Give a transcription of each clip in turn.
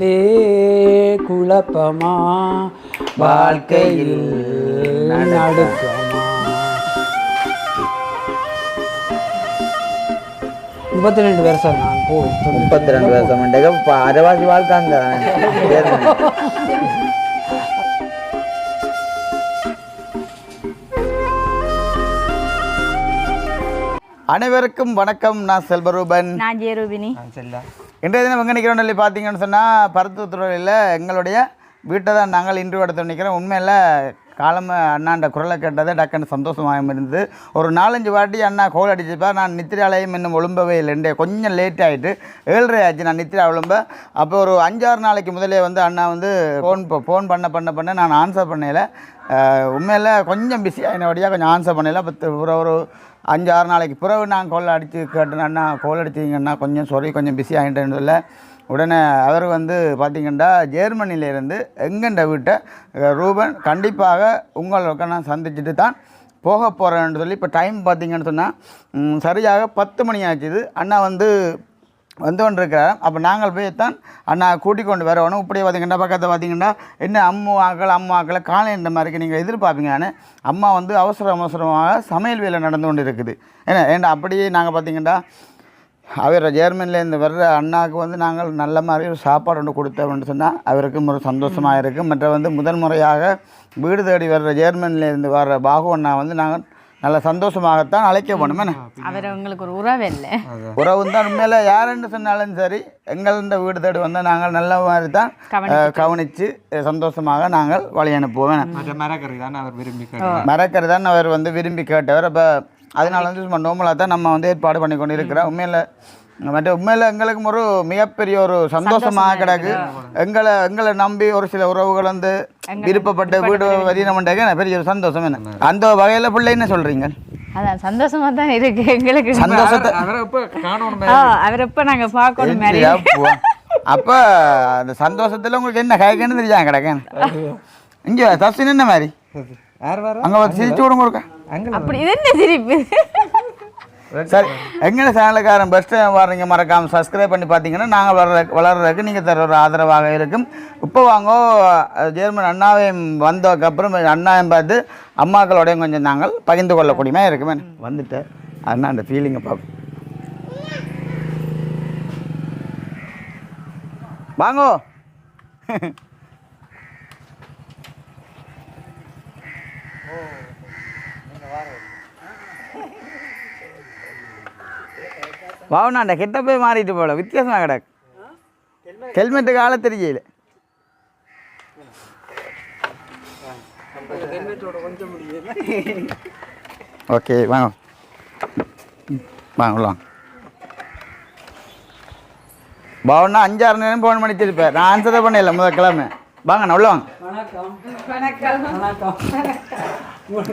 லே குழப்பமா? வாழ்க்கையில் நடுக்கமா? முப்பத்தி ரெண்டு வருஷம் நான் போய் முப்பத்தி ரெண்டு வருஷம் இப்போ அரைவாசி வாழ்க்கை அங்கே. அனைவருக்கும் வணக்கம். நான் செல்வரூபன். நான் ஜெயரூபினி. இன்றைய தினம் எங்கே நிற்கிறோம் சொல்லி பார்த்தீங்கன்னு சொன்னால் பருத்துத்துறையில் எங்களுடைய வீட்டை தான் நாங்கள் இன்று எடுத்து நிற்கிறோம். உண்மையில் காலம அண்ணாண்ட குரலை கேட்டது டக்குன்னு சந்தோஷமாக இருந்தது. ஒரு நாலஞ்சு வாட்டி அண்ணா கோல் அடிச்சிருப்பார். நான் நித்திராலயம் இன்னும் ஒழும்பவே இல்லைண்டே கொஞ்சம் லேட் ஆகிட்டு ஏழரை ஆச்சு நான் நித்திரா ஒழும்ப. அப்போ ஒரு அஞ்சாறு நாளைக்கு முதலே வந்து அண்ணா வந்து ஃபோன் ஃபோன் பண்ண பண்ண பண்ண நான் ஆன்சர் பண்ணல உண்மையில் கொஞ்சம் பிஸி ஆகினபடியாக கொஞ்சம் ஆன்சர் பண்ணல பத்து ஒரு ஒரு அஞ்சு ஆறு நாளைக்கு பிறகு நான் கோல் அடித்து கேட்டேன். அண்ணா கோல் அடிச்சிங்கன்னா கொஞ்சம் சொறி கொஞ்சம் பிஸி ஆகிட்டேன்னு சொல்ல உடனே அவர் வந்து பார்த்திங்கன்னா ஜெர்மனியிலேருந்து எங்கெண்ட வீட்டை ரூபன் கண்டிப்பாக உங்களுக்கு நான் சந்திச்சுட்டு தான் போக போகிறேன்னு சொல்லி இப்போ டைம் பார்த்தீங்கன்னு சொன்னால் சரியாக பத்து மணி ஆச்சுது. அண்ணா வந்து வந்து கொண்டிருக்கிறார். அப்போ நாங்கள் போய் தான் அண்ணா கூட்டிக் கொண்டு வரணும் இப்படியே பார்த்திங்கன்னா பக்கத்தில் பார்த்தீங்கன்னா என்ன அம்மு ஆக்கள் அம்மா ஆக்களை காலை இந்த மாதிரிக்கு நீங்கள் எதிர்பார்ப்பீங்கன்னு அம்மா வந்து அவசர அவசரமாக சமையல் வேலை நடந்து கொண்டு இருக்குது ஏன்னா ஏன்னா அப்படியே நாங்கள் பார்த்திங்கன்னா அவர் ஜெர்மனிலேருந்து வர்ற அண்ணாவுக்கு வந்து நாங்கள் நல்ல மாதிரி ஒரு சாப்பாடு ஒன்று கொடுத்தோம்னு சொன்னால் அவருக்கும் ஒரு சந்தோஷமாக இருக்குது மற்ற வந்து முதல் முறையாக வீடு தேடி வர்ற ஜெர்மனிலேருந்து வர்ற பாகு அண்ணா வந்து நாங்கள் நல்ல சந்தோஷமாகத்தான் அழைக்க போனோம். அவர் உங்களுக்கு ஒரு உறவு இல்லை. உறவு தான் உண்மையில் யாருன்னு சொன்னாலும் சரி எங்கள்கிட்ட வீடு தேடி வந்தால் நாங்கள் நல்ல மாதிரி தான் கவனித்து சந்தோஷமாக நாங்கள் வழி அனுப்புவோம். மற்ற மரக்கறி தான் அவர் விரும்பி மறக்கிறது தான் அவர் வந்து விரும்பி கேட்டவர். அப்போ அதனால வந்து சும்மா நோமலாக தான் நம்ம வந்து ஏற்பாடு பண்ணி கொண்டு இருக்கிறோம் உண்மையில் மற்ற உண்மையில் எங்களுக்கும் ஒரு மிகப்பெரிய ஒரு சந்தோஷமாக கிடக்கு. எங்களை எங்களை நம்பி ஒரு சில உறவுகள் வந்து விருப்பப்பட்ட வீடு வரினமண்டாக பெரிய ஒரு சந்தோஷம் என்ன. அந்த வகையில் பிள்ளை என்ன சொல்கிறீங்க அதான் சந்தோஷமா தான் இருக்கு எங்களுக்கு. சந்தோஷத்தை அவரை இப்போ காணணும்? ஆ, அவர் எப்ப நாங்க பார்க்கணும் அப்போ அந்த சந்தோஷத்தில் உங்களுக்கு என்ன கயக்கன்னு தெரியாங்க கிடக்கேன் இங்கே தஸ்வின் என்ன மாதிரி? யார் வர அங்கே வந்து சிரிச்சு விடுங்க அங்கே அப்படி என்ன சிரிப்பு? சரி எங்கட சேனலுக்காரன் பெஸ்ட்டு வர்றீங்க மறக்காமல் சப்ஸ்கிரைப் பண்ணி பார்த்தீங்கன்னா நாங்கள் வளர வளர்றதுக்கு நீங்கள் தர ஒரு ஆதரவாக இருக்கும். இப்போ வாங்கோ ஜெர்மன் அண்ணாவையும் வந்ததுக்கப்புறம் அண்ணாவையும் பார்த்து அம்மாக்களோடையும் கொஞ்சம் நாங்கள் பகிர்ந்து கொள்ளக்கூடியமே இருக்குமே. வந்துட்டேன் அண்ணா அந்த ஃபீலிங்கை பார்ப்போம் வாங்கோ. வாவனாண்ட கிட்ட போய் மாறிட்டு போல. வித்தியாசமாக கிடக்கு. ஹெல்மெட்டுக்கு ஆள தெரியல ஓகே வாங்க. வாங்க உள்ள வாங்க. பவனா அஞ்சாறு நேரம் ஃபோன் பண்ணி திருப்பேன் நான் ஆன்சர் பண்ணல முதல் கிழமை. வாங்க நான் உள்ள வாங்க.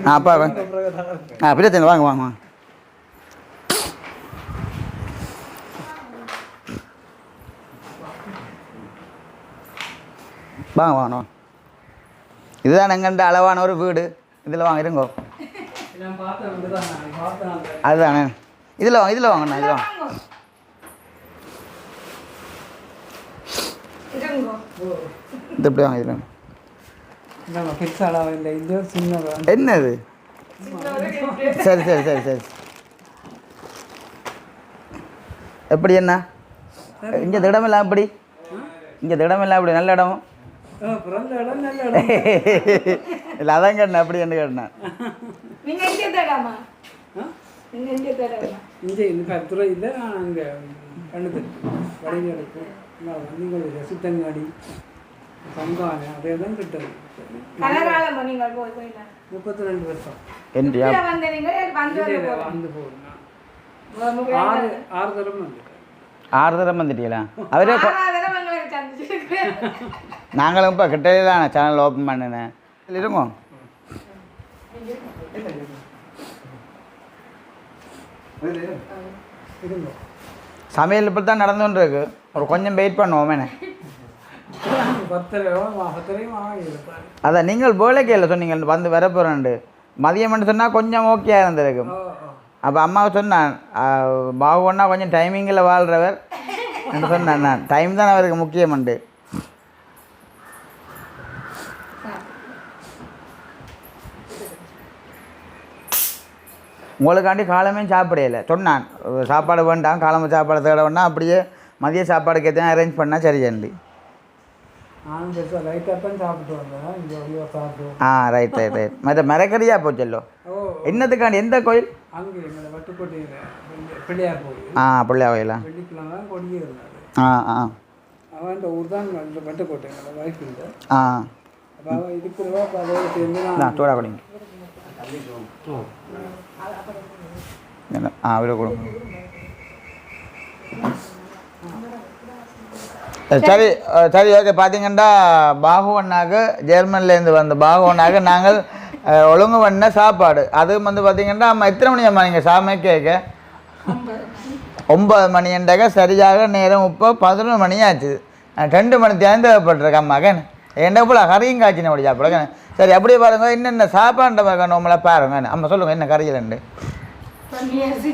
ஆ அப்பா ஆ பிரச்சனை வாங்க வாங்க வாங்க. வாங்க வாங்க வாங்க. இதுதான் எங்கண்ட அளவான ஒரு வீடு. இதில் வாங்க இருங்கோ. அதுதானே. இதில் வாங்க இதில் வாங்கண்ணா இதில் வாங்க. இது இப்படி வாங்க இதில் என்னது? சரி சரி சரி சரி. எப்படி என்ன? இங்கே திடமெல்லாம் எப்படி? இங்கே திடமெல்லாம் எப்படி? நல்ல இடம்? பிறந்த இடம் நல்ல இடம். இல்லை அதான் கேட்டேன் அப்படி என்ன கேட்டேன்? நீங்க எங்க தேடாமா? நீங்க எங்க தேடாமா? இங்கே இந்த கத்துறை இல்லை நான் அங்கே கண்ணுக்கு வடிகளுக்கு நீங்கள் சுத்தங்காடி சங்கான அதே தான் கிட்டது. முப்பத்தி ரெண்டு வருஷம். வந்த போகணும். ஆறு ஆறு தரம் வந்துட்டேன். ஆறு தரம் வந்துட்டீங்களா? அவரே நாங்களும் இப்போ கிட்டே தான் சேனல் ஓப்பன் பண்ணினேன். இருங்க. சமையல் இப்போ தான் நடந்து கொண்டு இருக்கு ஒரு கொஞ்சம் வெயிட் பண்ணுவோம் அதான் நீங்கள் போலக்கேல சொன்னீங்க வந்து வர போகிறேன்ட்டு மதியம்னு சொன்னால் கொஞ்சம் ஓகே இருந்திருக்கும். ஓ ஓ அப்போ அம்மாவை சொன்னான் பாகுன்னா கொஞ்சம் டைமிங்கில் வாழ்கிறவர் சொன்னான் நான். டைம் தான் அவருக்கு முக்கியமண்டு உங்களுக்காண்டி காலமே சாப்பிடையில. சொன்னான். சாப்பாடு வேண்டாம் காலமே சாப்பாடு தேட வேண்டாம் அப்படியே மதிய சாப்பாடுக்கு எத்தனை அரேஞ்ச் பண்ணால் சாப்பிட்டு ஆ ரைட் ரைட் ரைட் மற்ற மரக்கறியா போச்சல்லோ என்னத்துக்காண்டி எந்த கோயில்? ஆ பிள்ளையா கோயிலா? ஆ ஆ. அவன் ஊர் தான் வட்டுக்கோட்டை ஆ. இருக்கிறவா அப்போ அதோட சேர்ந்து நான் என்ன சரி சரி ஓகே பார்த்தீங்கன்னா பாகுவண்ணாக்கு ஜெர்மன்லேருந்து வந்த பாகுவண்ணாக்கு நாங்கள் ஒழுங்கு பண்ண சாப்பாடு அதுவும் வந்து பார்த்தீங்கன்னா அம்மா எத்தனை மணி அம்மா நீங்கள் சாமி ஒன்பது மணி என்றாக்க சரியாக நேரம் இப்போ பதினொன்று மணி ஆச்சு ரெண்டு மணி தேர்ந்தப்பட்டிருக்கேன் மகன் என்ன போல கறியும் காய்ச்சின அப்படி சாப்பிடுங்க சரி அப்படியே பாருங்க என்னென்ன சாப்பாடு பாருங்க நம்மளை பாருங்க அம்மா சொல்லுங்கள் என்ன கறியில் ரெண்டு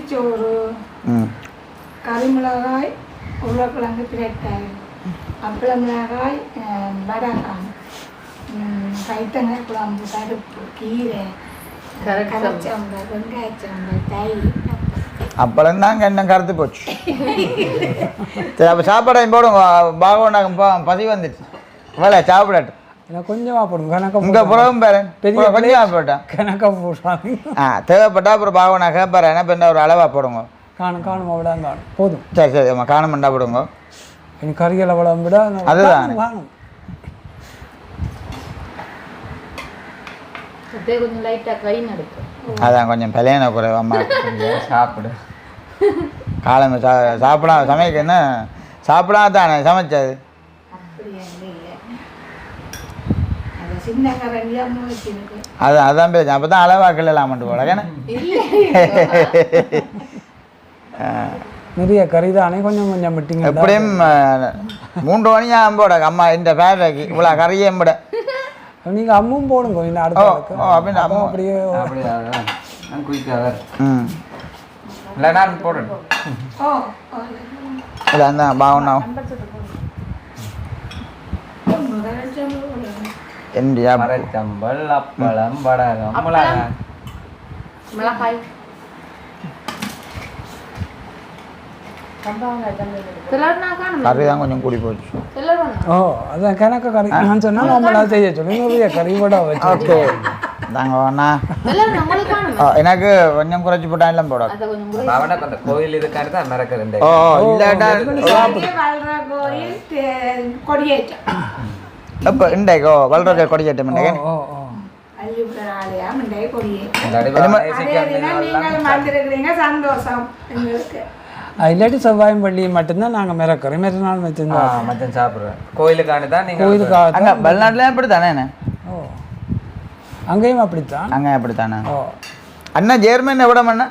சோறு கறிமிளகாய் உருளைக்கிழங்கு பிரட்டாய் அப்பள மிளகாய் ம், கைத்தங்காய் குழம்பு பருப்பு கீரை கரைச்சம்பல் வெங்காயச்சம்பல் தயிர் அப்பளம். தாங்க என்ன கருத்து போச்சு. சரி அப்போ சாப்பாடு போடுங்க பாகவனாக பசி வந்துச்சு. வேலை சாப்பிடட்டு எனக்கு கணக்காக உங்கள் புறவும் பேரு. பெரிய கொஞ்சம் போட்டேன் கணக்காக போடுறாங்க. ஆ தேவைப்பட்டா அப்புறம் பாகவனா கேட்பாரு என்ன பண்ண ஒரு அளவாக போடுங்க. காணும் காணும் அவ்வளோ காணும். போதும். சரி சரி அம்மா காணமண்டா போடுங்க. எனக்கு கறிகள் அவ்வளோ விட அதுதான். காணும், காணும் கொஞ்சம் அதான் கொஞ்சம் பிள்ளையான குறைவு அம்மா. கொஞ்சம் சாப்பிடு. காலமே சா சாப்பிடா சமைக்க என்ன? சாப்பிடாம தானே சமைச்சது. அது அதான் பேச்சு அப்போ தான் அளவாக்கல் இல்லாமட்டு போல ஏன்னா நிறைய கறி தானே கொஞ்சம் கொஞ்சம் விட்டீங்க. எப்படியும் மூன்று மணி ஆகும்போட அம்மா இந்த ஃபேவைக்கு இவ்வளோ கறியும் விட நீங்கள் அம்மும் போடுங்க ஓ அடுத்த அப்படின்னு அப்போ அம்மா அப்படியே ம். இல்லை நான் இல்லை அந்த பாவனா இந்தியா மரச்சம்பல் அப்பளம் வடகம் மிளகாய். மிளகாய். சிலர்னா காணும் கறி தான் கொஞ்சம் கூடி போச்சு. ஓ அதான் கணக்கு கறி. நான் சொன்னால் நம்மளா செய்ய சொல்லி நிறைய கறி கூட வச்சு ஓகே தாங்க வேணா சிலர் நம்மளுக்கு காணும் ஓ, எனக்கு கொஞ்சம் குறைச்சி போட்டா எல்லாம் போட கோயில் தான் ஓ இல்லாட்டா கொடியேற்றம். நீங்கள் வந்திருக்கிறீங்க சந்தோஷம் எங்களுக்கு. அது இல்லாட்டி செவ்வாயும் வெள்ளியும் மட்டும்தான் நாங்கள் மிரக்கிறோம். மற்ற நாள் வச்சுருந்தோம் மச்சன் சாப்பிடுறேன். கோயிலுக்காண்டி தான் நீங்கள் கோயிலுக்காக அங்கே வெளிநாட்டுல அப்படி தானே ஓ. அங்கேயும் அப்படித்தான்? அங்கே அப்படி தானே ஓ. அண்ணா ஜெர்மன் எவ்வளோ அண்ணா?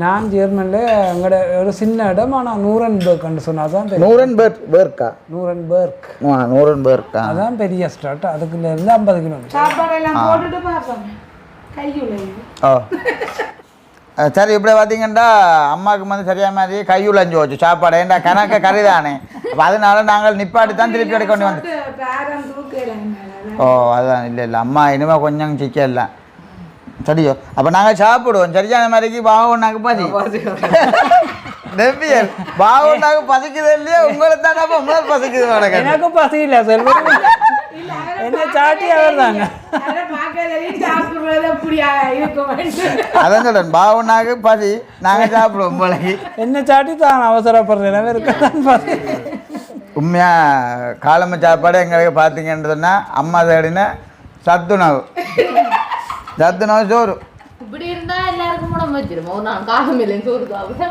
நான் ஜெர்மனில் எங்களோட ஒரு சின்ன இடம் ஆனால் நூரன்பர்க்னு சொன்னால் தான் பேர் பேர்க்கா நூரன்பர்க் ஆ நூறன் பேர்க்கா அதான் பெரிய ஸ்டார்ட் அதுக்குள்ள இருந்து ஐம்பது கிலோமீட்டர் கையுள்ள சரி இப்படி பார்த்தீங்கன்னா அம்மாவுக்கு வந்து சரியாக மாதிரி கையுலஞ்சு வச்சு. சாப்பாடு ஏன்டா கணக்க கறி தானே அப்போ அதனால நாங்கள் நிப்பாட்டி தான் திருப்பி எடுக்க கொண்டு வந்து ஓ அதான் இல்லை இல்லை. அம்மா இனிமேல் கொஞ்சம் சிக்கல சரியோ அப்போ நாங்கள் சாப்பிடுவோம் சரியான மாதிரிக்கு பாவனாக்கு பசி நெவ்வியல் பாவனாக்கு பசிக்குது இல்லையா உங்களை தான் அப்போ முதல் பசிக்குது உனக்கு எனக்கு பசி இல்லை செல்வம் என்ன சாட்டி அவர் தாங்க அதான் சொல்கிறேன் பாவனாக்கு பசி நாங்கள் சாப்பிடுவோம் போலக்கு என்ன சாட்டி தான் அவசரப்படுறேன் இருக்கதான் பசி உண்மையாக காலமை சாப்பாடு எங்களுக்கு பார்த்தீங்கன்னு சொன்னால் அம்மா தேடின சத்துணவு சத்துணவு சோறு இப்படி இருந்தா எல்லாருக்கும் உடம்பு வச்சிரும் ஒரு நாள் காலம் இல்லைன்னு சோறு சாப்பிட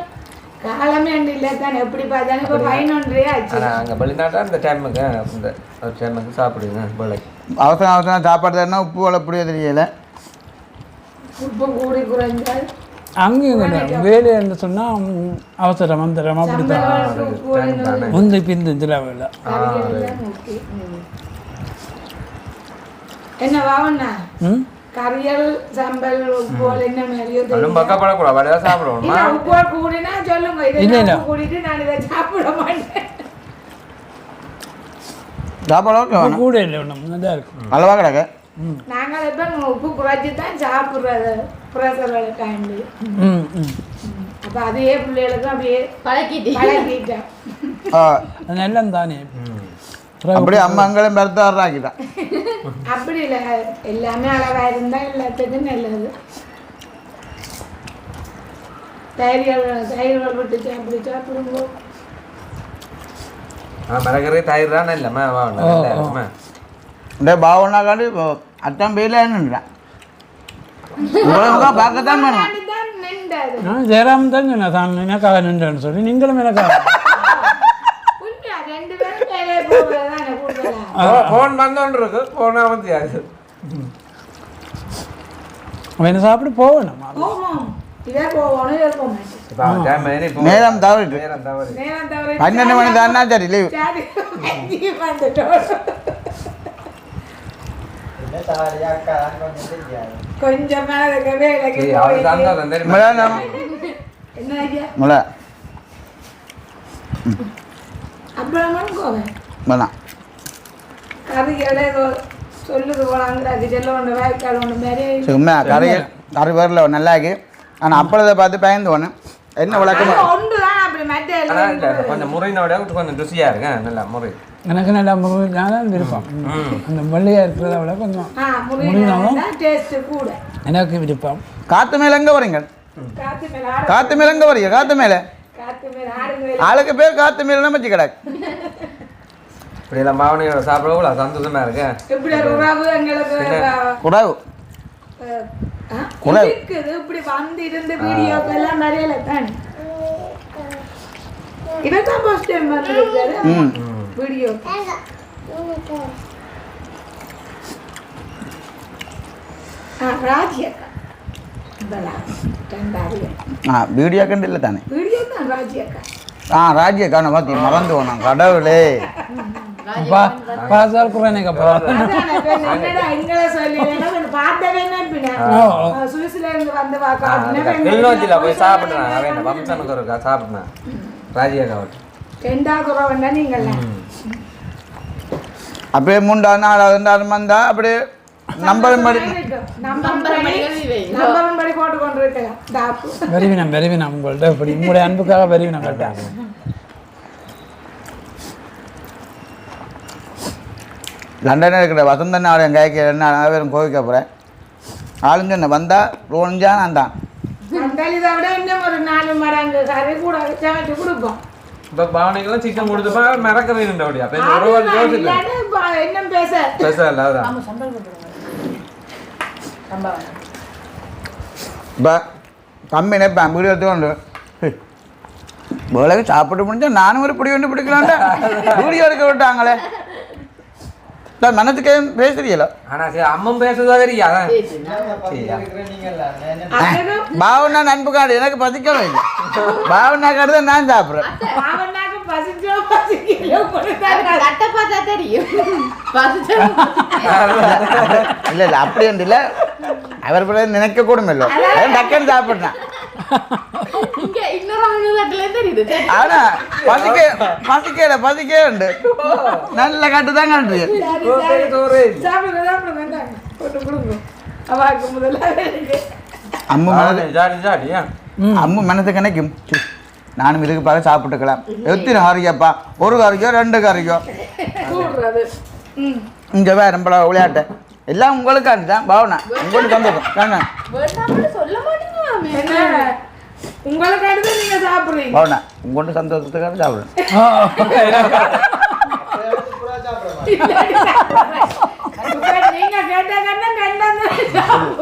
காலமே இல்லை தான் எப்படி பார்த்தாலும் இப்போ பதினொன்றே ஆச்சு ஆனால் அங்கே வெளிநாட்டா இந்த டைமுக்கு இந்த ஒரு டைமுக்கு சாப்பிடுங்க பிள்ளைக்கு அவசரம் அவசரம் சாப்பாடு தரணும் உப்பு வளப்படியோ தெரியல உப்பு கூடி குறைஞ்சால் அங்கேயும் கிடையாது வேலைன்னு சொன்னால் அவசரம் மந்திரம் அப்படி தான் முந்தி பிந்து வேலை ஊத்தி. என்ன வாவண்ணா ம் கறியல் சம்பல் உப்பு என்ன மாதிரியோ தெரியும் பக்கப்படக்கூடாது வடையாக சாப்பிடுவோம்மா இல்ல உப்பு கூடினா சொல்லுங்க இதை கூடிட்டு நான் இதை சாப்பிட மாட்டேன் சாப்பாடு ஓகே வேணும் கூட இல்லை ஒன்றும் நல்லா இருக்கும் அளவாக கிடக்கு நாங்கள் இப்போ உப்பு குறைச்சி தான் சாப்பிட்றது ப்ரெஷர் டைம்ல ம் ம் அப்ப அதே பிள்ளைகளுக்கும் அப்படியே பழக்கிட்டு பழகிட்டேன் ஆ, அது நல்லம் தானே அப்படியே அம்மா அங்களும் பெருத்த வர்றாக்கிட்டான் அப்படி இல்லை. எல்லாமே அழகா இருந்தா எல்லாத்துக்கும் நல்லது. தயிர்கள் தயிர்கள் விட்டு சாப்பிட்டு சாப்பிடும்போது ஆ மிளகறி தயிர் தான் இல்லைம்மா இந்த பாவனா காண்டி அத்தான் பேர்ல என்னன்றேன் உங்களை பார்க்கத்தான் வேணும். தான் நின்றது நான் ஜெயராம் தான் சொன்னேன் தான் எனக்காக நின்றேன்னு சொல்லி நீங்களும் எனக்காக ரெண்டு பேரும் ஃபோன் வந்தோன்னு இருக்கு ஃபோனாக வந்து யாரு அவன் சாப்பிட்டு போகணும் நேரம் தவறிட்டு பன்னெண்டு மணி தானா சரி லீவ் கொஞ்சம் அப்புறமா வேணாம் கறி வரல நல்லாக்கி. ஆனால் அப்பளத்தை பார்த்து பயந்து போனேன். என்ன விளக்கம்? ஒன்று கொஞ்சம் முறையினோட கொஞ்சம் ருசியாக இருக்கு. நல்லா முறை. எனக்கு நல்லா நான் தான் விருப்பம். அந்த வெள்ளையாக இருக்கிறத விட கொஞ்சம் முருகன் கூட. எனக்கு விருப்பம். காத்து மேலே எங்கே வரீங்க காத்து மேல எங்கே வரீங்க காத்து மேலே? ஆளுக்கு பேர் காத்து மேலே வச்சு கிடக்கு இப்படி எல்லாம் பாவனையோட சாப்பிட கூட சந்தோஷமா இருக்கு. இப்படி உறவு எங்களுக்கு. இருக்குது. இப்படி வந்து இருந்து வீடியோக்கு எல்லாம் வரையில தான். இவன் தான் ஃபர்ஸ்ட் டைம் வந்துருக்காரு ம். வீடியோ. ஆ ராஜி அக்கா. வீடியோ கண்டு இல்லை தானே? வீடியோ தான் ராஜி அக்கா. ஆ ராஜ்ய காண பார்த்தி மறந்து போனோம் கடவுளே. போய் சாப்பிட்றான். அவன் வம்சனுக்கு இருக்கா? சாப்பிட்றான். ராஜியா காவட் அப்படியே மூண்டா நாலாவது வந்தா அப்படியே நம்பர் படி வெறிவினம் வெறிவினம் உங்கள்ட்ட. இப்படி உங்களுடைய அன்புக்காக வெறிவினம் கேட்டேன் லண்டனில் இருக்கிற வசந்தன் நாடு என் கைக்கு ரெண்டு நாலு பேரும் கோவிக்க போகிறேன் ஆளுங்க என்ன வந்தா ரோனிஞ்சா நான் தான். வந்தால் இதை விட இன்னும் ஒரு நாலு மடங்கு கறி கூட சமைச்சு கொடுப்போம். இப்போ பாவனைக்கெல்லாம் சிக்கன் கொடுத்தப்ப அப்படியா அப்போ இந்த ஒரு வாரம் பேச. ஸ்பெஷல் அதான் இப்போ தம்பி நினைப்பேன் வீடியோ எடுத்துக்கொண்டு வேலைக்கு சாப்பிட்டு முடிஞ்சா நானும் ஒரு பிடி ஒன்று பிடிக்கலான்டா வீடியோ எடுக்க விட்டாங்களே இல்லை மனத்துக்கே பேசுறீங்களோ ஆனா சரி அம்மன் பேசுறதா தெரியா பாவனா நண்பு காடு எனக்கு பசிக்கவே இல்லை பாவனா காடு தான் நான் சாப்பிட்றேன் இல்லை இல்லை அப்படி ஒன்று இல்லை அவர் கூட நினைக்க கூட இல்லை டக்குன்னு சாப்பிட்றேன் ஆனா பசிக்க பசிக்கல பசிக்கே உண்டு. நல்ல கட்டு தான் கண்டு அம்மு மனது ஜாடி ஜாடியா அம்மு மனசு கணக்கும் நானும் இதுக்கு பார்க்க சாப்பிட்டுக்கலாம். எத்தனை கறிக்கப்பா ஒரு கறிக்கோ ரெண்டு ம். இங்கே வேற நம்மள விளையாட்டு. எல்லாம் உங்களுக்காண்டி தான் பாவனா. உங்களுக்கு என்ன? உங்களுக்கு அடுத்து நீங்க சாப்பிடுறீங்க. பாவனா உங்கள்கிட்ட சந்தோஷத்துக்காக சாப்பிடுறேன்.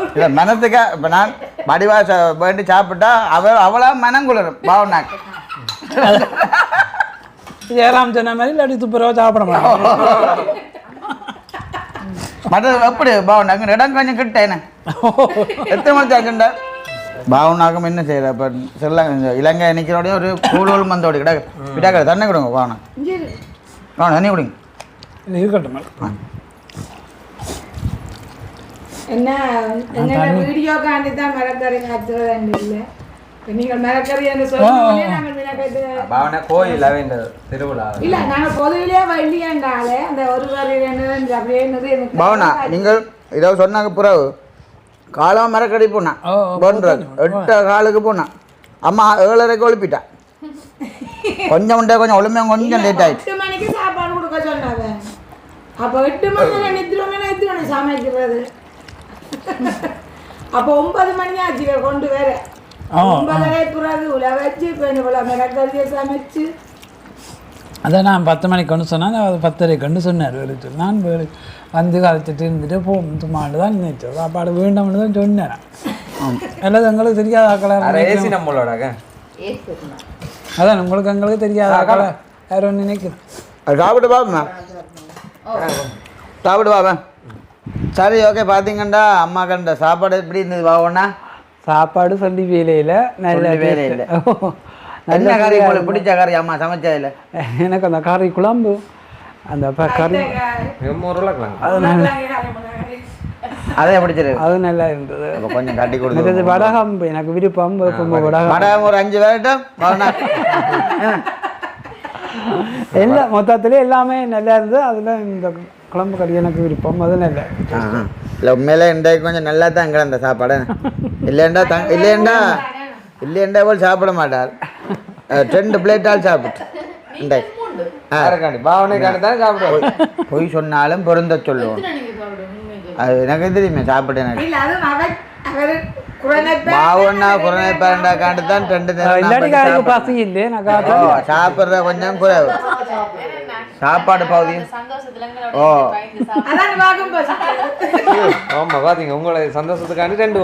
இல்லை மனத்துக்கா இப்போ நான் வடிவா ச- வேண்டி சாப்பிட்டா அவ அவளா மனம் குளிரும் பாவனாக்கு ஜெயராம் சொன்ன மாதிரி இல்லாட்டி துப்புரவா சாப்பிட மாட்டோம் மற்றது எப்படி பாவனாக்கு இடம் கொஞ்சம் கிட்ட என்ன எத்தனை மணி ஆச்சுண்ட பாவனாக்கும் என்ன செய்யற? இப்போ ஸ்ரீலங்கா இலங்கை நிற்கிறோடைய ஒரு கூடுதல் மந்தோடி கிட்ட கிட்ட தண்ணி கொடுங்க பாவனா பாவனா தண்ணி குடிங்க. இது இருக்கட்டும் என்ன என்ன வீடியோ காண்டி தான் மரக்கறி காத்துறது இல்லை. இப்ப நீங்க மரக்கறி என்று சொல்லும்போதே நாங்கள் பாவனை கோயில் அவன் திருவிழா. இல்ல நாங்க பொதுவிலே வள்ளியாண்டாலே அந்த ஒரு கறி பாவனா நீங்கள் ஏதோ சொன்னாங்க பிறகு காலம் மரக்கடி போனான் ஓ, ஓ, போன்றது. எட்டு காலுக்கு போனான் அம்மா ஏழரைக்கு ஒழுப்பிட்டான் கொஞ்சம் உண்டே கொஞ்சம் கொஞ்சம் லேட் ஆயிடுச்சு எட்டு மணிக்கு சாப்பாடு கொடுக்க சொன்னாங்க. அப்போ எட்டு மணி நித்திரமே எத்தனை மணி சமைக்கிறது. அப்போ ஒன்பது மணி ஆச்சு கொண்டு வேற சமைச்சு. அதை நான் பத்து மணிக்கு கொண்டு சொன்னேன். அவர் பத்தரைக்கு கொண்டு சொன்னார். வேறு நான் வேறு வந்து கழிச்சிட்டு இருந்துட்டு போ சும்மாண்டு தான் நினைச்சேன் சாப்பாடு வேண்டாம்னு தான் சொன்னேன். அல்லது எங்களுக்கு தெரியாத ஏசி நம்மளோட ஏசு அதான் உங்களுக்கு எங்களுக்கு தெரியாத ஆக்களா? யாரும் நினைக்கிறேன் அது சாப்பிட்டு பாப்பா சாப்பிட்டு பாப்பா சரி ஓகே பார்த்தீங்கண்டா அம்மா கண்ட சாப்பாடு எப்படி இருந்தது பாவண்ணா? சாப்பாடு சொல்லி வேலையில் நல்ல சொல்லி வேலை taste. இல்ல. ஓ, நல்ல கறி பிடிச்ச கறி அம்மா சமைச்சதில்ல எனக்கு அந்த கறி குழம்பு அந்த கறி. உருளைக்கலாம் அதே பிடிச்சிருக்கு. அது நல்லா இருந்தது. அப்ப கொஞ்சம் கட்டி கொடுத்து வடகம் எனக்கு விருப்பம் வடகம். மேடம் ஒரு அஞ்சு பாவண்ணா எல்லாம் மொத்தத்துல எல்லாமே நல்லா இருந்தது. அதில் இந்த குழம்பு கறி எனக்கு விருப்பம். அது நல்லா இருந்துச்சு. இல்லை உண்மையில இன்றைக்கு கொஞ்சம் நல்லா தான் கிடந்த சாப்பாடு. இல்லைண்டா த இல்லைண்டா இல்லைண்டா போல் சாப்பிட மாட்டார். ரெண்டு பிளேட்டால் சாப்பிட்டு. இன்றைக்கு. யாருக்காண்டி பாவனைக்காண்டி தான் சாப்பிடுவோம் பொய் சொன்னாலும் பொருந்த சொல்லுவோம். அது எனக்கு தெரியுமே சாப்பிட்டு எனக்கு. இல்ல அது அவர் அவர் குழந்தை மாவுன்னா புறநை பேரண்டாக்காண்டு தான் ரெண்டு சாப்பிட்ற கொஞ்சம் குறைவு. சாப்பாடு பகுதி ஓ. ஆமா பாத்தீங்க உங்களை சந்தோஷத்துக்காண்டி ரெண்டு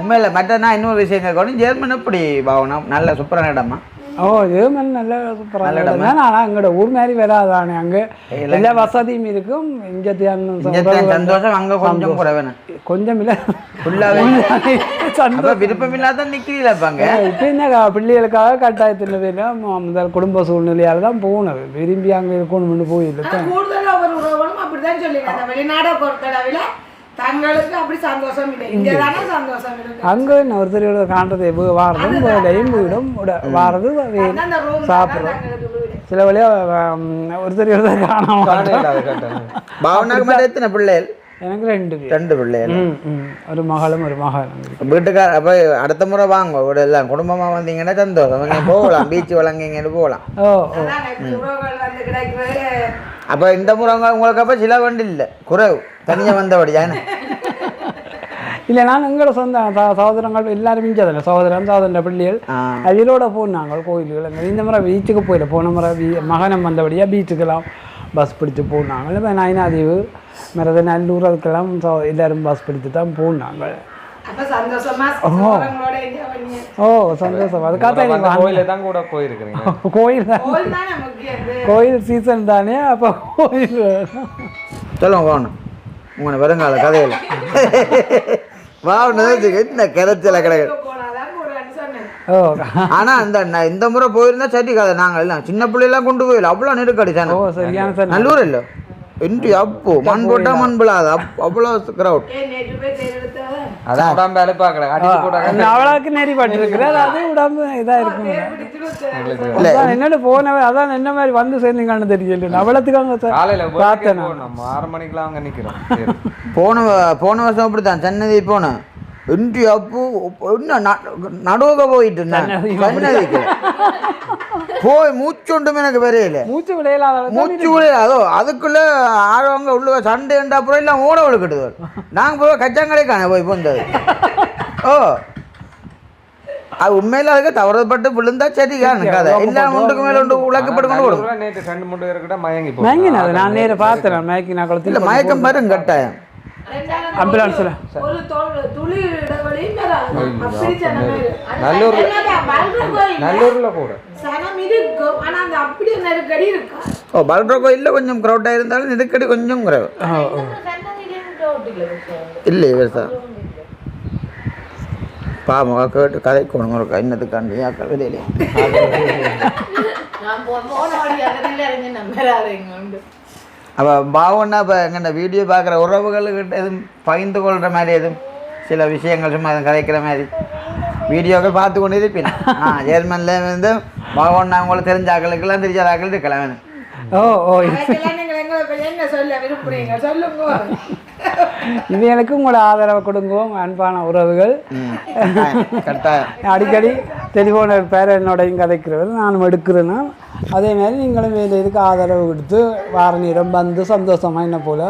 உண்மையில் மற்ற நான் இன்னொரு விஷயம் கேட்கணும் ஜெர்மன் எப்படி பாவனம் நல்ல சூப்பரான இடமா? ஓ ஜெர்மன் நல்ல சூப்பராக தான் ஆனால் எங்களோட ஊர் மாதிரி வராதானே? அங்கே எல்லா வசதியும் இருக்கும். இங்கே சந்தோஷம். அங்கே கொஞ்சம் குறைவேணும் கொஞ்சம் இல்லை. ஃபுல்லாகவே சந்தோஷம். விருப்பம் இல்லாத நிற்கிறீங்களா பாங்க இப்போ என்ன பிள்ளைகளுக்காக கட்டாயத்தில் பேர் முதல் குடும்ப சூழ்நிலையால் தான் போகணும். விரும்பி அங்கே இருக்கணும்னு போயிருக்கு கூடுதலா ஒரு உறவுகளும் அப்படிதான் சொல்லிடுறாங்க வெளிநாடை பொறுத்தளவில் தங்களுக்கு அப்படி சந்தோஷம் இல்லை இங்கே தானே சந்தோஷம் இருக்கு அங்கே ஒருத்தர் காண்றது வாரதும் வேலையும் வீடும் வாரது சாப்பிட்றோம். சில வழியாக ஒருத்தர் ஒருத்தர் காணாம. பாவனாக்கு மட்டும் எத்தனை பிள்ளைகள்? எனக்கு ரெண்டு ரெண்டு பிள்ளைகள்? ஒரு மகளும் ஒரு மகனும். வீட்டுக்கார அப்போ அடுத்த முறை வாங்க ஒரு எல்லாம் குடும்பமாக வந்தீங்கன்னா சந்தோஷம். இங்கே போகலாம் பீச் வழங்கிங்கன்னு போகலாம். ஓ ஓ. அப்போ இந்த முறை உங்க- உங்களுக்கு அப்போ சில வண்டி இல்லை குறைவு. தனியாக வந்தபடியா இல்லை நான் எங்களோட சொந்த சகோதரங்கள் எல்லாரும் மிஞ்சதில்லை சகோதரன் சகோதரன் பிள்ளைகள். அவங்களோட போனாங்க கோயில்கள். அங்க இந்த முறை பீச்சுக்கு போயில. போன முறை மகனம் வந்தபடியாக பீச்சுக்கெல்லாம் பஸ் பிடிச்சு போனாங்க இல்லை நயனாதீவு மறது நல்லூர் அதுக்கெல்லாம் ச- எல்லாரும் பஸ் பிடிச்சு தான் போனாங்க ஓ சந்தோஷம் அதுக்காக கோயில தான் கூட போயிருக்கிறீங்க கோயில் தான் கோயில் சீசன் தானே அப்போ கோயில் சொல்லுங்க போகணும் உங்களை வருங்கால கதையில் வாவனு என்ன கிடைச்சல கிடையாது போனாதான் கூடாதுன்னு சொன்னேன் ஓ ஆனா இந்த ந- இந்த முறை போயிருந்தா சரி கதை. நாங்கள் எல்லாம் சின்ன பிள்ளைலாம் கொண்டு போயில அவ்வளோ நெருக்கடி ஓ தானே நல்லூர் இல்லை. இன்று அப்போ மண் போட்டா மண் அப் அவ்வளோ கிரவுட் அதான். உடம்பு அழுப்பாக்கல அவ்வளோக்கு நெறிப்பட்டிருக்குது அது உடம்பு இதாக இருக்கும் இல்லை. என்னோட போனவ அதான் என்ன மாதிரி வந்து சேர்ந்தீங்கன்னு தெரியல. அவ்வளோத்துக்கு அங்கே காலையில பார்த்தேன் நம்ம ஆறு மணிக்கெல்லாம் அங்க நிக்கிறோம். சரி. போன போன வருஷம் அப்படித்தான். சன்னதி போனேன். இன்று அப்போ நடுவுக போயிட்டு இருந்தேன் போய் மூச்சொண்டும் எனக்கு வரையில மூச்சு விடையில மூச்சு விட அதோ அதுக்குள்ள ஆழவங்க உள்ள சண்டை என்ற அப்புறம் எல்லாம் ஓட விழுக்கிட்டு நாங்க போய் கச்சாங்கடை காண போய் போந்தது. ஓ. அது உண்மையில அதுக்கு தவறப்பட்டு விழுந்தா சரி கதை. எல்லாம் ஒன்றுக்கு மேல ஒன்று உலக்கப்பட்டு கொண்டு நல்லூர்ல விடும் நேற்று ரெண்டு மூணு பேருக்கிட்ட மயங்கி மயங்கினது நான் நேர பார்த்தேன். மயக்கி நான் குளத்தில் மயக்கம் வரும் கட்டாயம். ஆம்புலன்ஸ்ல ஒரு துளி. அப்படி சொன்ன மாதிரி. நல்லூர்ல- கூட. சனம் இருக்கும் ஆனா அந்த அப்படியே நெருக்கடி இருக்கா? ஓ பல்ற கோயிலில் கொஞ்சம் க்ரௌட்டாக இருந்தாலும் நெருக்கடி கொஞ்சம் குறைவு கேட்டு கதை கொண்டு இருக்கா இன்னத்துக்காண்டி அப்போ பாவம்னா இப்போ எங்கள்ட வீடியோ பார்க்குற உறவுகளுக்கிட்ட எதுவும் பகிர்ந்து கொள்கிற மாதிரி எதுவும் சில விஷயங்கள் சும்மா எதுவும் கதைக்கிற மாதிரி வீடியோக்கள் பார்த்து கொண்டு இருப்பேன். ஆ ஜெர்மனில் வந்து பாவம்னா உங்களுக்கு தெரிஞ்ச ஆக்களுக்கெல்லாம் தெரியாத ஆக்கள் இருக்கலாம். ஓ ஓ. என்ன சொல்ல விரும்புறீங்க? சொல்லுங்க. இவங்களுக்கு உங்களோட ஆதரவை கொடுங்க அன்பான உறவுகள். அடிக்கடி டெலிஃபோன் பேர் என்னோடையும் கதைக்கிறவர் நானும் எடுக்கிறேன்னா அதே மாதிரி நீங்களும் வேலை இதுக்கு ஆதரவு கொடுத்து வார நேரம் வந்து சந்தோஷமா என்ன போல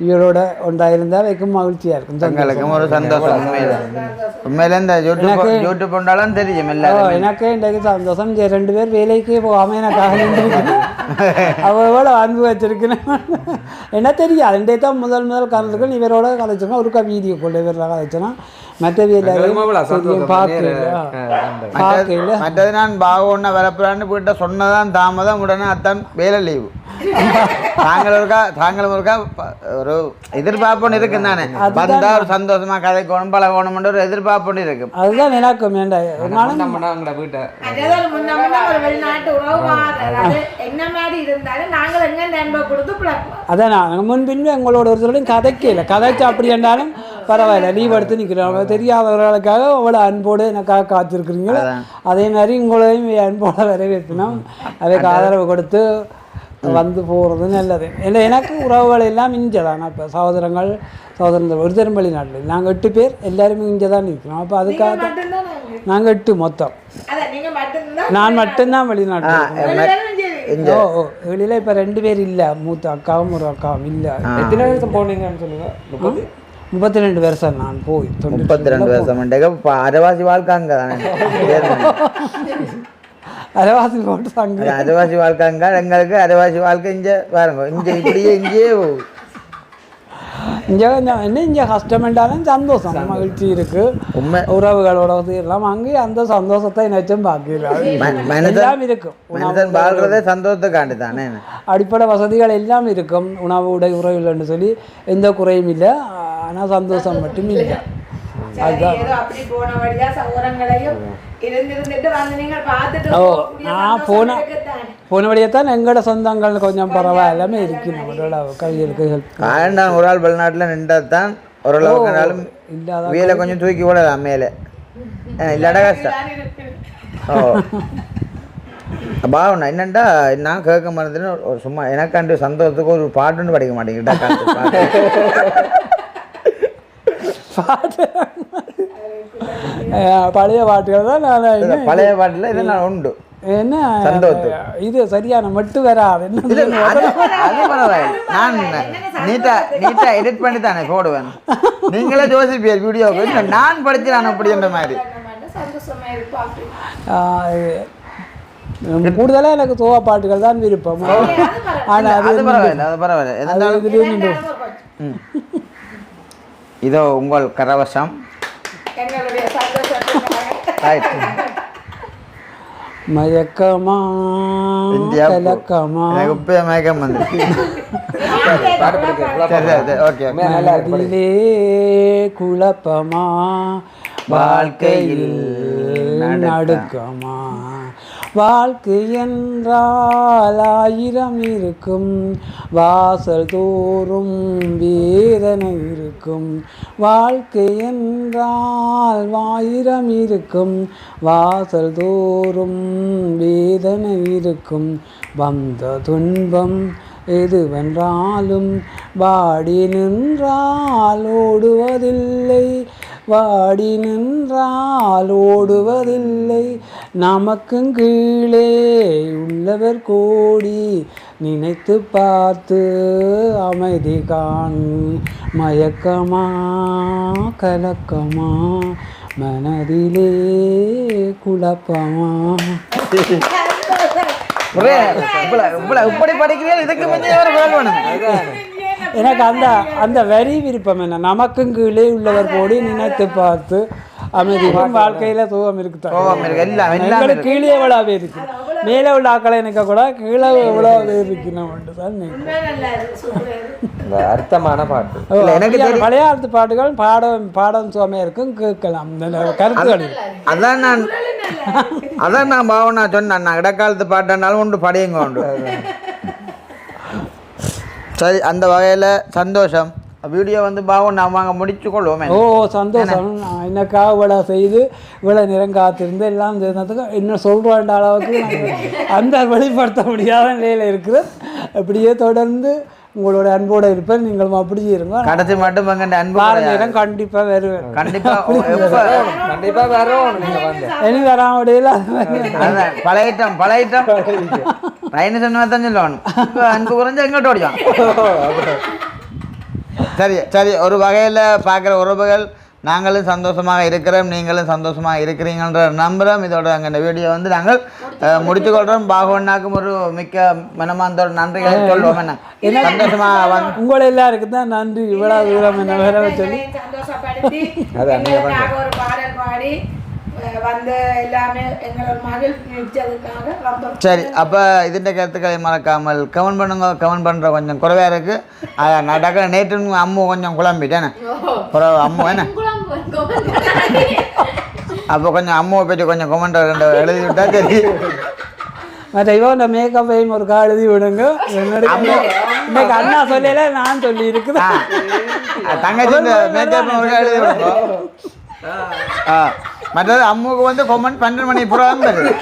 இவரோட ஒன்றா இருந்தால் வைக்கும் மகிழ்ச்சியாக இருக்கும் சந்தோஷம். எங்களுக்கும் ஒரு சந்தோஷம் உண்மையில உண்மையில இந்த யூடியூப் யூடியூப் கொண்டாலும் தெரியும் எல்லாரும் எனக்கு இன்றைக்கு சந்தோஷம் ரெண்டு பேர் வேலைக்கே போகாம எனக்காக நின்றுருக்கேன் அவளோட அன்பு வச்சிருக்கேன் என்ன தெரியாது இன்றைய தான் முதல் முதல் கலந்துக்கள் இவரோட கதைச்சோன்னா ஒருக்கா வீடியோ வீட்டில் பார்க்கல பார்க்கல மற்றது நான் பாகோன்னா வரப்புறான்னு போயிட்ட சொன்னதான் தாமதம் உடனே அத்தான் வேலை லீவு தாங்கள் ஒருக்கா தாங்களும் ஒருக்கா ஒரு எதிர்பார்ப்பு இருக்கும் தானே? வந்தா ஒரு சந்தோஷமா கதைக்கணும் பழகணும்ன்ற ஒரு எதிர்பார்ப்பு இருக்கும். அதுதான் நாளும் நம்மட வீட்டை. என்ன மாதிரி இருந்தாலும் நாங்கள் எங்க கொடுத்து அதான் முன்பின்பு எங்களோட ஒரு சொல்லையும் கதைக்கல கதைச்சு அப்படி என்றாலும் பரவாயில்ல லீவ் எடுத்து நிற்கிறோம் தெரியாதவர்களுக்காக அவ்வளோ அன்போடு எனக்காக காத்திருக்கிறீங்களோ அதே மாதிரி உங்களையும் அன்போட வரவேற்பினோம் அதுக்கு ஆதரவு கொடுத்து வந்து போகிறது நல்லது இல்லை எனக்கு உறவுகள் எல்லாம் இங்கே தான் இப்போ சகோதரங்கள் சகோதரங்கள் ஒரு திரும்பலி நாட்டில் நாங்கள் எட்டு பேர் எல்லாருமே இங்கே தான் நிற்கிறோம் அப்போ அதுக்காக. நாங்கள் எட்டு மொத்தம் நான் மட்டும்தான் வெளிநாட்டில். ஓ ஓ வெளியில் இப்போ ரெண்டு பேர் இல்லை மூத்த அக்காவும் ஒரு அக்காவும் இல்லை எத்தனை வருஷம் போனீங்கன்னு சொல்லுங்க முப்பது முப்பத்தி ரெண்டு வருஷம் நான் போய் முப்பத்தி ரெண்டு வருஷம் அரைவாசி வாழ்க்கை அங்கே தானே அரைவாசி போட்டு அது அரைவாசி வாழ்க்கை அங்கே எங்களுக்கு அரைவாசி வாழ்க்கை இங்கே பாருங்க. இங்கே இப்படியே இங்கேயே போகுது இங்கே என்ன இங்கே கஷ்டமெண்டாலும் சந்தோஷம். மகிழ்ச்சி இருக்கு. உண்மை. உறவுகளோட எல்லாம் அங்கே அந்த சந்தோஷத்தை நினைச்சும் பார்க்கல ம- மனிதன் எல்லாம் இருக்கும். மனிதன் வாழ்றதே சந்தோஷத்துக்காண்டி தானே? அடிப்படை வசதிகள் எல்லாம் இருக்கும். உணவு உடை உறவு இல்லைன்னு சொல்லி எந்த குறையும் இல்லை. ஆனால் சந்தோஷம் மட்டும் இல்லை. சரி, போன வழியா ஓ நான் போன. போனபடியே தான் எங்களோட சொந்தங்கள் கொஞ்சம் பரவாயில்லாமல் இருக்கு நம்மளோட கைகளுக்கு ஹெல்ப் காரணம் நான் ஒரு ஆள் வெளிநாட்டில் நின்றது தான் ஓரளவுக்குனாலும் இல்லாத வீலை கொஞ்சம் தூக்கி விடலாம் மேலே ஆ, இல்லாட்டா கஷ்டம். ஓ பாவண்ணா என்னண்டா நான் கேட்க மாட்டேன்னு ஒரு சும்மா எனக்காண்டு சந்தோஷத்துக்கு ஒரு பாட்டுன்னு படிக்க மாட்டேங்கிட்டா பாட்டு பழைய பாட்டுகள் தான் நான் பழைய பாட்டில் இதெல்லாம் உண்டு. என்ன? சந்தோஷம். இது சரியான மட்டு வராது. நான் நீட்டா நீட்டா எடிட் பண்ணி தானே போடுவேன். நீங்களே ஜோசிப்பியர் வீடியோக்கு நான் படிச்சு நான் அப்படின்ற மாதிரி. கூடுதலாக எனக்கு சோவா பாட்டுகள் தான் விருப்பம். ஆனால் அது பரவாயில்ல. அது பரவாயில்ல. இதோ உங்கள் கரவசம். எங்களுடைய சந்தோஷத்துக்காக ரைட் மயக்கமா கலக்கமா. இப்பயே மயக்கம் மனதிலே குழப்பமா வாழ்க்கையில் நடுக்கமா. வாழ்க்கை என்றால் ஆயிரம் இருக்கும். வாசல் தோறும் வேதனை இருக்கும். வாழ்க்கை என்றால் ஆயிரம் இருக்கும். வாசல் தோறும் வேதனை இருக்கும். வந்த துன்பம் எதுவென்றாலும் வாடி நின்றால் ஓடுவதில்லை. வாடி நின்றால் ஓடுவதில்லை நமக்கும் கீழே உள்ளவர் கோடி நினைத்து பார்த்து அமைதி காண் மயக்கமா கலக்கமா மனதிலே குழப்பமா ஒரே இப்படி படிக்கிறீர்கள் இதுக்கு கொஞ்சம் ஒரு குரல் வேணும் எனக்கு அந்த அந்த வரி விருப்பம் என்ன? நமக்கும் கீழே உள்ளவர் போடி நினைத்து பார்த்து அமைதிக்கும் வாழ்க்கையில சுகம் இருக்கு. எல்லாம் எங்களுக்கு கீழே எவ்வளவு இருக்கு? மேலே உள்ள ஆக்களை நினைக்க கூட கீழே எவ்வளவு பேர் இருக்கணும் தான் நினைக்கிறேன். உண்மை நல்லா இருக்கு சூப்பரா இருக்கு இந்த அர்த்தமான பாட்டு எனக்கு. பழைய காலத்து பாட்டுகள் பாடம் பாடம் சுவாமியா இருக்கும் கேட்கலாம் கருத்துக்கள் அதான் நான் அதான் நான் பாவனா சொன்னேன் நான் இடக்காலத்து பாட்டுனாலும் உண்டு படையுங்க உண்டு. சரி அந்த வகையில் சந்தோஷம். வீடியோ வந்து பாவம் நாம் வாங்க முடிச்சு கொள்வோமே ஓ சந்தோஷம். நான் என்னக்காக இவ்வளோ செய்து இவ்வளோ நேரம் காத்திருந்து எல்லாம் செய்ததுக்கு இன்னும் சொல்கிறேன்ற அளவுக்கு அந்த வெளிப்படுத்த முடியாத நிலையில் இருக்குது அப்படியே தொடர்ந்து உங்களோட அன்போடு இருப்பேன். நீங்களும் அப்படியே இருங்க. கடைசி மட்டும் எங்க அன்பு. நேரம் கண்டிப்பாக வருவேன். கண்டிப்பா கண்டிப்பா வரும். இனி வராமடையில அதான் பழையட்டம் பழையட்டம். ரைனு சொன்னா தான் சொல்லணும். அன்பு குறைஞ்சா எங்கிட்ட ஓடிவான் சரி சரி ஒரு வகையில் பார்க்குற உறவுகள் நாங்களும் சந்தோஷமாக இருக்கிறோம் நீங்களும் சந்தோஷமாக இருக்கிறீங்கன்ற நம்புகிறோம் இதோட அங்கே இந்த வீடியோ வந்து நாங்கள் முடித்துக்கொள்கிறோம் பாகவண்ணாக்கும் ஒரு மிக்க மனமார்ந்த நன்றிகளை சொல்லுவோம் என்ன? சந்தோஷமாக வந்து உங்களை எல்லாருக்கும் தான் நன்றி. இவ்வளவு தூரம் என்ன வேற சொல்லி எங்களையும் சரி அப்போ இதுன்ற கருத்துக்களை மறக்காமல் கமெண்ட் பண்ணுங்க கமெண்ட் பண்ணுற கொஞ்சம் குறைவாக இருக்குது நான் டக்குனு நேற்று அம்மு கொஞ்சம் குழம்பிட்டேன் குறவு அம்மு என்ன அப்போ கொஞ்சம் அம்மாவை பற்றி கொஞ்சம் கமெண்ட் எழுதி விட்டா சரி மற்ற இவன் இந்த மேக்கப்பையும் ஒரு கா எழுதி விடுங்க இன்னைக்கு அண்ணா சொல்லல நான் சொல்லி இருக்குதான் தங்கச்சி மேக்கப் ஒரு எழுதி விடுங்க ஆ மற்றது அம்முக்கு வந்து கொமெண்ட் பன்னெண்டு மணி புறம் வருது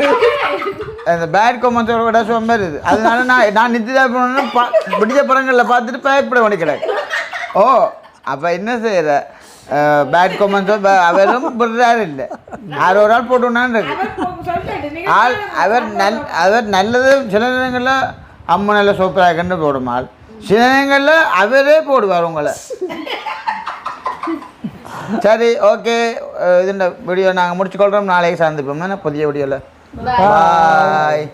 அந்த பேட் கொமெண்ட்ஸோட விட சுகம் வருது அதனால நான் நான் நித்திதா போனோன்னா பா பிடிச்ச படங்களில் பார்த்துட்டு பயப்பட வேண்டி கிடக்கு ஓ அப்போ என்ன செய்யற பேட் கொமெண்ட்ஸோ அவரும் விடுறாரு இல்லை யார் ஒரு ஆள் போட்டுனான்னு இருக்கு ஆள் அவர் நல் அவர் நல்லது சில நேரங்களில் அம்மா நல்ல சூப்பராக இருக்குன்னு போடும் ஆள் சில நேரங்களில் அவரே போடுவார் உங்களை சரி ஓகே இதுண்ட வீடியோ நாங்கள் முடிச்சுக்கொள்கிறோம் நாளைக்கு சந்திப்போம். என்ன புதிய வீடியோவில் பாய்